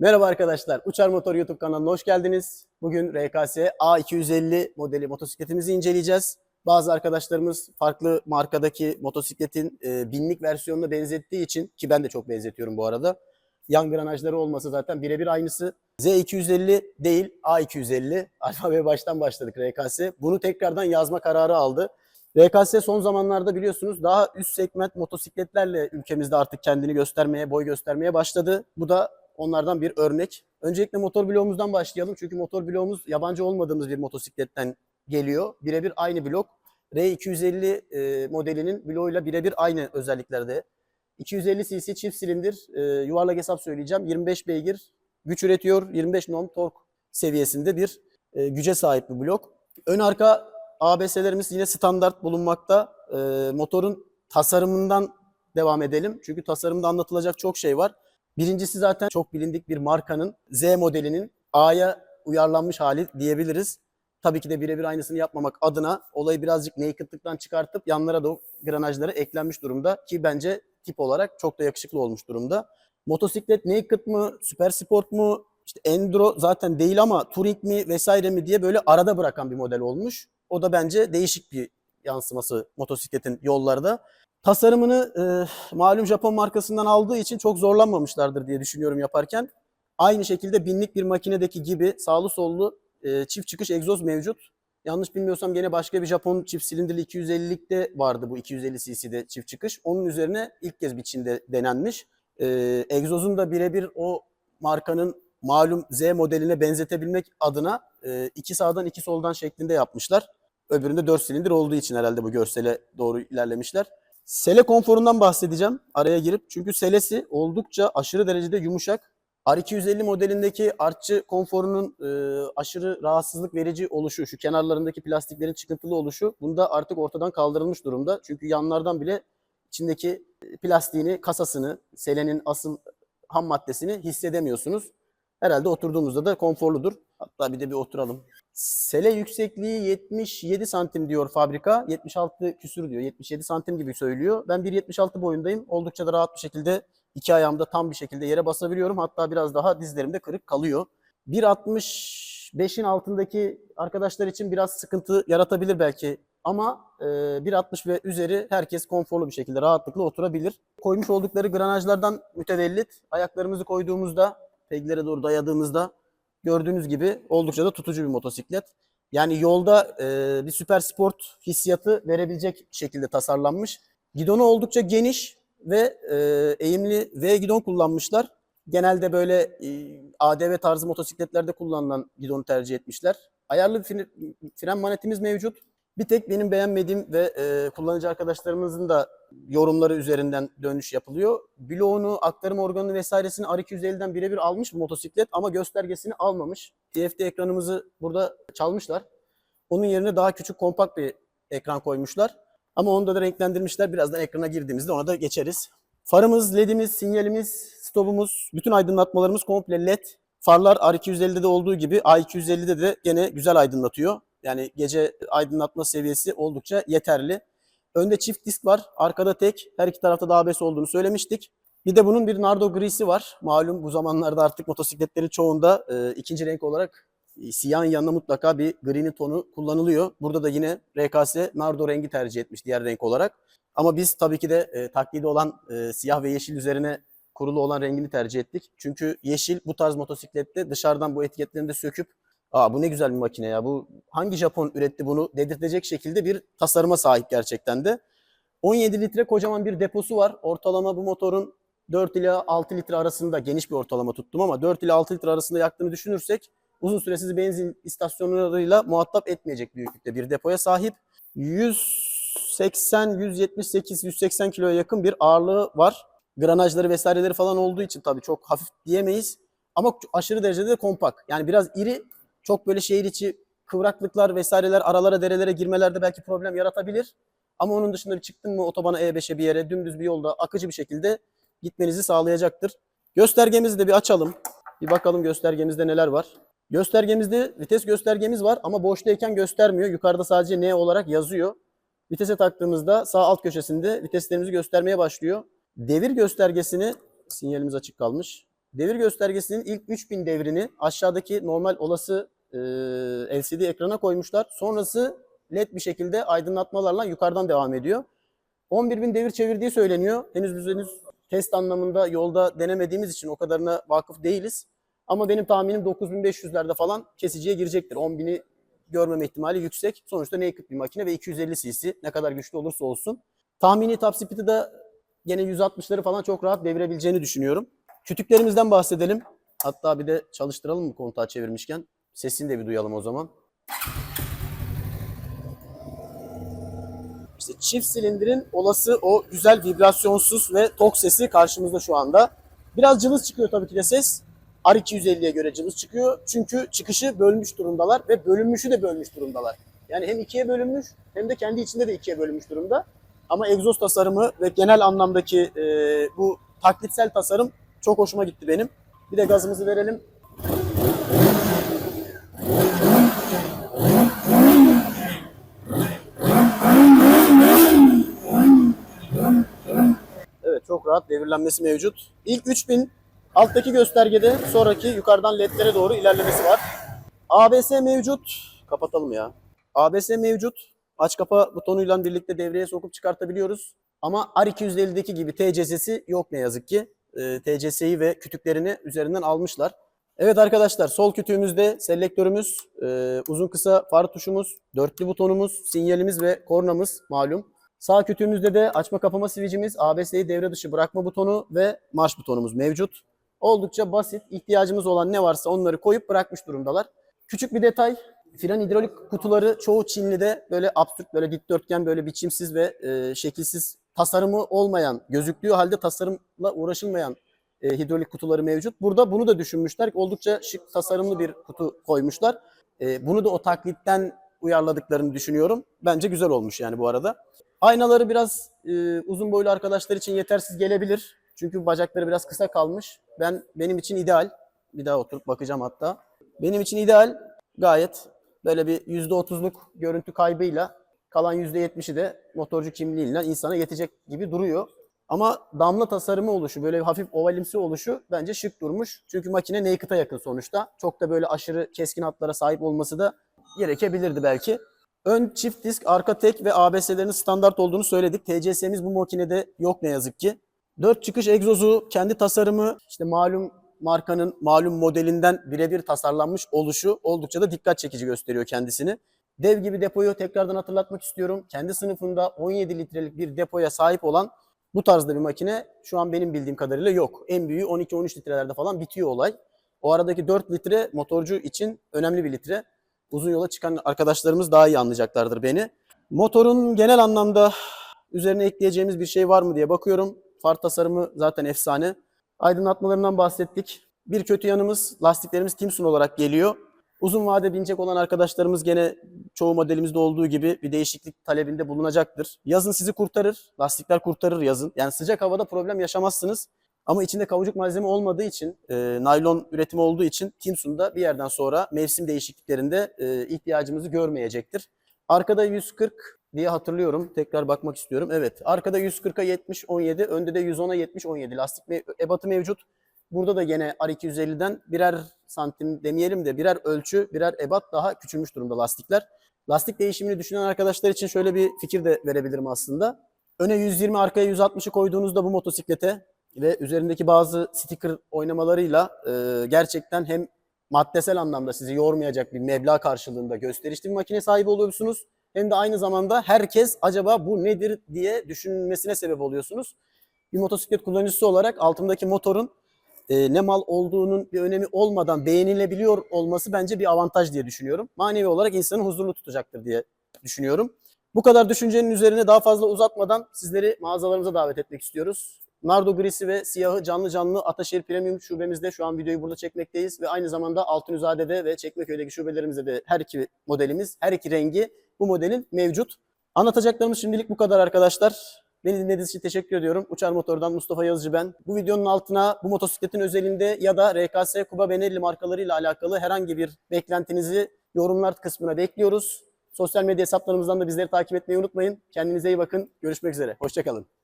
Merhaba arkadaşlar, Uçar Motor YouTube kanalına hoş geldiniz. Bugün RKS A250 modeli motosikletimizi inceleyeceğiz. Bazı arkadaşlarımız farklı markadaki motosikletin e, binlik versiyonuna benzettiği için, ki ben de çok benzetiyorum bu arada, yan granajları olması zaten birebir aynısı. Z250 değil, A250. Alfabe baştan başladık RKS. Bunu tekrardan yazma kararı aldı. RKS son zamanlarda biliyorsunuz daha üst segment motosikletlerle ülkemizde artık kendini göstermeye, boy göstermeye başladı. Bu da onlardan bir örnek. Öncelikle motor bloğumuzdan başlayalım. Çünkü motor bloğumuz yabancı olmadığımız bir motosikletten geliyor. Birebir aynı blok. R250 e, modelinin bloğuyla birebir aynı özelliklerde. 250 cc çift silindir, e, yuvarlak hesap söyleyeceğim. 25 beygir güç üretiyor. 25 Nm tork seviyesinde bir e, güce sahip bir blok. Ön arka ABS'lerimiz yine standart bulunmakta. E, motorun tasarımından devam edelim. Çünkü tasarımda anlatılacak çok şey var. Birincisi zaten çok bilindik bir markanın Z modelinin A'ya uyarlanmış hali diyebiliriz. Tabii ki de birebir aynısını yapmamak adına olayı birazcık naked'lıktan çıkartıp yanlara da granajları eklenmiş durumda ki bence tip olarak çok da yakışıklı olmuş durumda. Motosiklet naked mı, süper sport mu, işte enduro zaten değil ama touring mi vesaire mi diye böyle arada bırakan bir model olmuş. O da bence değişik bir yansıması motosikletin yollarda. Tasarımını e, malum Japon markasından aldığı için çok zorlanmamışlardır diye düşünüyorum yaparken. Aynı şekilde binlik bir makinedeki gibi sağlı sollu e, çift çıkış egzoz mevcut. Yanlış bilmiyorsam gene başka bir Japon çift silindirli 250'likte vardı bu 250 cc'de çift çıkış. Onun üzerine ilk kez bir Çin'de denenmiş. E, egzozun da birebir o markanın malum Z modeline benzetebilmek adına e, iki sağdan iki soldan şeklinde yapmışlar. Öbüründe 4 silindir olduğu için herhalde bu görsele doğru ilerlemişler. Sele konforundan bahsedeceğim araya girip. Çünkü selesi oldukça aşırı derecede yumuşak. R250 modelindeki artçı konforunun e, aşırı rahatsızlık verici oluşu, şu kenarlarındaki plastiklerin çıkıntılı oluşu bunda artık ortadan kaldırılmış durumda. Çünkü yanlardan bile içindeki plastiğini, kasasını, selenin asıl ham maddesini hissedemiyorsunuz. Herhalde oturduğumuzda da konforludur. Hatta bir de bir oturalım. Sele yüksekliği 77 santim diyor fabrika. 76 küsür diyor. 77 santim gibi söylüyor. Ben 1.76 boyundayım. Oldukça da rahat bir şekilde iki ayağımda tam bir şekilde yere basabiliyorum. Hatta biraz daha dizlerimde kırık kalıyor. 1.65'in altındaki arkadaşlar için biraz sıkıntı yaratabilir belki. Ama e, 1.60 ve üzeri herkes konforlu bir şekilde rahatlıkla oturabilir. Koymuş oldukları granajlardan mütevellit ayaklarımızı koyduğumuzda, peglere doğru dayadığımızda gördüğünüz gibi oldukça da tutucu bir motosiklet. Yani yolda e, bir süper sport hissiyatı verebilecek şekilde tasarlanmış. Gidonu oldukça geniş ve e, eğimli V gidon kullanmışlar. Genelde böyle e, ADV tarzı motosikletlerde kullanılan gidonu tercih etmişler. Ayarlı fren manetimiz mevcut. Bir tek benim beğenmediğim ve e, kullanıcı arkadaşlarımızın da yorumları üzerinden dönüş yapılıyor. Bloğunu, aktarım organını vesairesini R250'den birebir almış motosiklet ama göstergesini almamış. TFT ekranımızı burada çalmışlar. Onun yerine daha küçük kompakt bir ekran koymuşlar. Ama onu da renklendirmişler. Birazdan ekrana girdiğimizde ona da geçeriz. Farımız, ledimiz, sinyalimiz, stopumuz, bütün aydınlatmalarımız komple led. Farlar R250'de de olduğu gibi A250'de de gene güzel aydınlatıyor. Yani gece aydınlatma seviyesi oldukça yeterli. Önde çift disk var, arkada tek. Her iki tarafta da ABS olduğunu söylemiştik. Bir de bunun bir nardo grisi var. Malum bu zamanlarda artık motosikletlerin çoğunda e, ikinci renk olarak e, siyahın yanına mutlaka bir green'in tonu kullanılıyor. Burada da yine RKS nardo rengi tercih etmiş diğer renk olarak. Ama biz tabii ki de e, taklidi olan e, siyah ve yeşil üzerine kurulu olan rengini tercih ettik. Çünkü yeşil bu tarz motosiklette dışarıdan bu etiketlerini de söküp Aa bu ne güzel bir makine ya. Bu hangi Japon üretti bunu dedirtecek şekilde bir tasarıma sahip gerçekten de. 17 litre kocaman bir deposu var. Ortalama bu motorun 4 ile 6 litre arasında geniş bir ortalama tuttum ama 4 ile 6 litre arasında yaktığını düşünürsek uzun süre sizi benzin istasyonlarıyla muhatap etmeyecek büyüklükte bir depoya sahip. 180, 178, 180 kiloya yakın bir ağırlığı var. Granajları vesaireleri falan olduğu için tabii çok hafif diyemeyiz. Ama aşırı derecede de kompakt. Yani biraz iri çok böyle şehir içi kıvraklıklar vesaireler aralara derelere girmelerde belki problem yaratabilir. Ama onun dışında bir çıktın mı otobana E5'e bir yere dümdüz bir yolda akıcı bir şekilde gitmenizi sağlayacaktır. Göstergemizi de bir açalım. Bir bakalım göstergemizde neler var. Göstergemizde vites göstergemiz var ama boştayken göstermiyor. Yukarıda sadece N olarak yazıyor. Vitese taktığımızda sağ alt köşesinde viteslerimizi göstermeye başlıyor. Devir göstergesini sinyalimiz açık kalmış. devir göstergesinin ilk 3000 devrini aşağıdaki normal olası e, LCD ekrana koymuşlar. Sonrası led bir şekilde aydınlatmalarla yukarıdan devam ediyor. 11.000 devir çevirdiği söyleniyor. Henüz biz henüz test anlamında yolda denemediğimiz için o kadarına vakıf değiliz. Ama benim tahminim 9500'lerde falan kesiciye girecektir. 10.000'i görmeme ihtimali yüksek. Sonuçta naked bir makine ve 250 cc ne kadar güçlü olursa olsun. Tahmini top speed'i de gene 160'ları falan çok rahat devirebileceğini düşünüyorum. Kütüklerimizden bahsedelim. Hatta bir de çalıştıralım mı kontağı çevirmişken? Sesini de bir duyalım o zaman. İşte çift silindirin olası o güzel vibrasyonsuz ve tok sesi karşımızda şu anda. Biraz cılız çıkıyor tabii ki de ses. R250'ye göre cılız çıkıyor. Çünkü çıkışı bölmüş durumdalar ve bölünmüşü de bölmüş durumdalar. Yani hem ikiye bölünmüş hem de kendi içinde de ikiye bölünmüş durumda. Ama egzoz tasarımı ve genel anlamdaki e, bu taklitsel tasarım çok hoşuma gitti benim. Bir de gazımızı verelim. Evet çok rahat devirlenmesi mevcut. İlk 3000 alttaki göstergede sonraki yukarıdan ledlere doğru ilerlemesi var. ABS mevcut. Kapatalım ya. ABS mevcut. Aç kapa butonuyla birlikte devreye sokup çıkartabiliyoruz. Ama R250'deki gibi TCS'si yok ne yazık ki. Ee, TCS'yi ve kütüklerini üzerinden almışlar. Evet arkadaşlar sol kütüğümüzde selektörümüz, e, uzun kısa far tuşumuz, dörtlü butonumuz, sinyalimiz ve kornamız malum. Sağ kütüğümüzde de açma kapama switch'imiz, ABS'yi devre dışı bırakma butonu ve marş butonumuz mevcut. Oldukça basit, ihtiyacımız olan ne varsa onları koyup bırakmış durumdalar. Küçük bir detay, fren hidrolik kutuları çoğu Çinli'de böyle absürt, böyle dikdörtgen, böyle biçimsiz ve e, şekilsiz tasarımı olmayan, gözüktüğü halde tasarımla uğraşılmayan e, hidrolik kutuları mevcut. Burada bunu da düşünmüşler. Oldukça şık tasarımlı bir kutu koymuşlar. E, bunu da o taklitten uyarladıklarını düşünüyorum. Bence güzel olmuş yani bu arada. Aynaları biraz e, uzun boylu arkadaşlar için yetersiz gelebilir. Çünkü bacakları biraz kısa kalmış. Ben benim için ideal. Bir daha oturup bakacağım hatta. Benim için ideal gayet böyle bir %30'luk görüntü kaybıyla kalan %70'i de motorcu kimliğiyle insana yetecek gibi duruyor. Ama damla tasarımı oluşu, böyle hafif ovalimsi oluşu bence şık durmuş. Çünkü makine naked'a yakın sonuçta. Çok da böyle aşırı keskin hatlara sahip olması da gerekebilirdi belki. Ön çift disk, arka tek ve ABS'lerin standart olduğunu söyledik. TCS'miz bu makinede yok ne yazık ki. 4 çıkış egzozu, kendi tasarımı, işte malum markanın malum modelinden birebir tasarlanmış oluşu oldukça da dikkat çekici gösteriyor kendisini. Dev gibi depoyu tekrardan hatırlatmak istiyorum. Kendi sınıfında 17 litrelik bir depoya sahip olan bu tarzda bir makine şu an benim bildiğim kadarıyla yok. En büyüğü 12-13 litrelerde falan bitiyor olay. O aradaki 4 litre motorcu için önemli bir litre. Uzun yola çıkan arkadaşlarımız daha iyi anlayacaklardır beni. Motorun genel anlamda üzerine ekleyeceğimiz bir şey var mı diye bakıyorum. Far tasarımı zaten efsane. Aydınlatmalarından bahsettik. Bir kötü yanımız lastiklerimiz Timsun olarak geliyor. Uzun vade binecek olan arkadaşlarımız gene çoğu modelimizde olduğu gibi bir değişiklik talebinde bulunacaktır. Yazın sizi kurtarır. Lastikler kurtarır yazın. Yani sıcak havada problem yaşamazsınız. Ama içinde kavucuk malzeme olmadığı için, e, naylon üretimi olduğu için Timsun'da bir yerden sonra mevsim değişikliklerinde e, ihtiyacımızı görmeyecektir. Arkada 140 diye hatırlıyorum. Tekrar bakmak istiyorum. Evet. Arkada 140'a 70 17, önde de 110'a 70 17 lastik ebatı mevcut. Burada da gene R250'den birer santim demeyelim de birer ölçü, birer ebat daha küçülmüş durumda lastikler. Lastik değişimini düşünen arkadaşlar için şöyle bir fikir de verebilirim aslında. Öne 120, arkaya 160'ı koyduğunuzda bu motosiklete ve üzerindeki bazı sticker oynamalarıyla e, gerçekten hem maddesel anlamda sizi yormayacak bir meblağ karşılığında gösterişli bir makine sahibi oluyorsunuz. Hem de aynı zamanda herkes acaba bu nedir diye düşünmesine sebep oluyorsunuz. Bir motosiklet kullanıcısı olarak altımdaki motorun e, ne mal olduğunun bir önemi olmadan beğenilebiliyor olması bence bir avantaj diye düşünüyorum. Manevi olarak insanı huzurlu tutacaktır diye düşünüyorum. Bu kadar düşüncenin üzerine daha fazla uzatmadan sizleri mağazalarımıza davet etmek istiyoruz. Nardo grisi ve siyahı canlı canlı Ataşehir Premium şubemizde şu an videoyu burada çekmekteyiz ve aynı zamanda Altınüzade'de ve Çekmeköy'deki şubelerimizde de her iki modelimiz, her iki rengi bu modelin mevcut. Anlatacaklarımız şimdilik bu kadar arkadaşlar. Beni dinlediğiniz için teşekkür ediyorum. Uçar Motor'dan Mustafa Yazıcı ben. Bu videonun altına bu motosikletin özelinde ya da RKS, Kuba Benelli markalarıyla alakalı herhangi bir beklentinizi yorumlar kısmına bekliyoruz. Sosyal medya hesaplarımızdan da bizleri takip etmeyi unutmayın. Kendinize iyi bakın. Görüşmek üzere. Hoşçakalın.